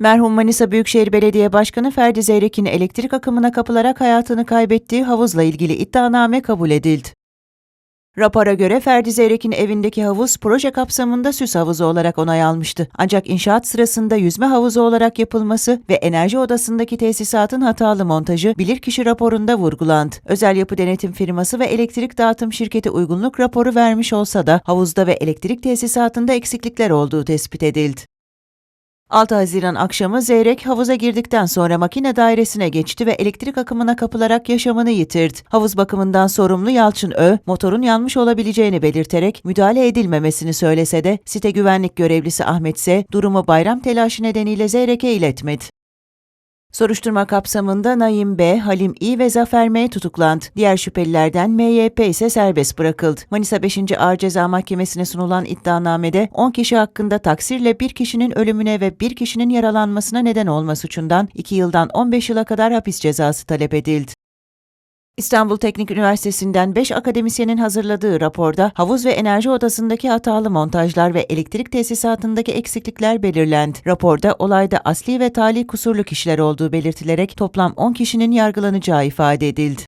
Merhum Manisa Büyükşehir Belediye Başkanı Ferdi Zeyrek'in elektrik akımına kapılarak hayatını kaybettiği havuzla ilgili iddianame kabul edildi. Rapora göre Ferdi Zeyrek'in evindeki havuz proje kapsamında süs havuzu olarak onay almıştı. Ancak inşaat sırasında yüzme havuzu olarak yapılması ve enerji odasındaki tesisatın hatalı montajı bilirkişi raporunda vurgulandı. Özel yapı denetim firması ve elektrik dağıtım şirketi uygunluk raporu vermiş olsa da havuzda ve elektrik tesisatında eksiklikler olduğu tespit edildi. 6 Haziran akşamı Zeyrek havuza girdikten sonra makine dairesine geçti ve elektrik akımına kapılarak yaşamını yitirdi. Havuz bakımından sorumlu Yalçın Ö, motorun yanmış olabileceğini belirterek müdahale edilmemesini söylese de site güvenlik görevlisi Ahmet S. durumu bayram telaşı nedeniyle Zeyrek'e iletmedi. Soruşturma kapsamında Naim B, Halim İ ve Zafer M tutuklandı. Diğer şüphelilerden MYP ise serbest bırakıldı. Manisa 5. Ağır Ceza Mahkemesi'ne sunulan iddianamede 10 kişi hakkında taksirle bir kişinin ölümüne ve bir kişinin yaralanmasına neden olma suçundan 2 yıldan 15 yıla kadar hapis cezası talep edildi. İstanbul Teknik Üniversitesi'nden 5 akademisyenin hazırladığı raporda havuz ve enerji odasındaki hatalı montajlar ve elektrik tesisatındaki eksiklikler belirlendi. Raporda olayda asli ve tali kusurlu kişiler olduğu belirtilerek toplam 10 kişinin yargılanacağı ifade edildi.